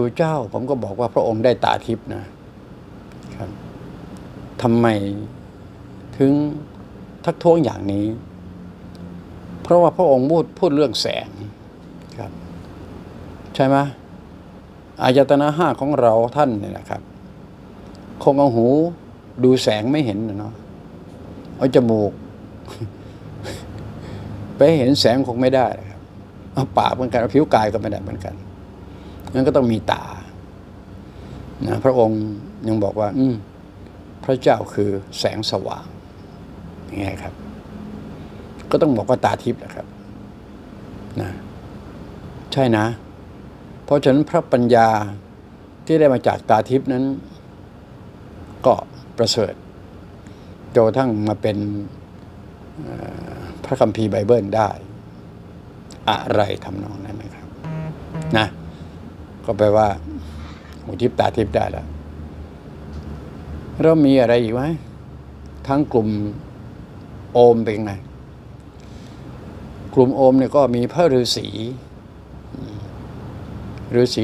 ดูเจ้าผมก็บอกว่าพระองค์ได้ตาทิพย์นะครับทำไมถึงทักท้วงอย่างนี้ เพราะว่าพระองค์พูดพูดเรื่องแสงครับ ใช่ไหมอายตนะห้าของเราท่านเนี่ยนะครับ คงเอาหูดูแสงไม่เห็นนะเนาะเอาจมูก ไปเห็นแสงคงไม่ได้ครับเอาปากเหมือนกันเอาผิวกายก็ไม่ได้เหมือนกัน งั้นก็ต้องมีตานะพระองค์ยังบอกว่า อืพระเจ้าคือแสงสว่างย่างเงี้ยครับ ก็ต้องบอกว่าตาทิพย์นะครับนะใช่นะ เพราะฉะนั้นพระปัญญาที่ได้มาจากตาทิพย์นั้น ก็ประเสริฐจนกระทั่งมาเป็นพระคัมภีร์ไบเบิลได้ อะไรทำนองนั้นนะครับ นะ ก็แปลว่าหูทิพตาทิพได้แล้วเรามีอะไรอีกไหมทั้งกลุ่มโอมเป็นไงกลุ่มโอมเนี่ยก็มีพระฤาษีฤาษี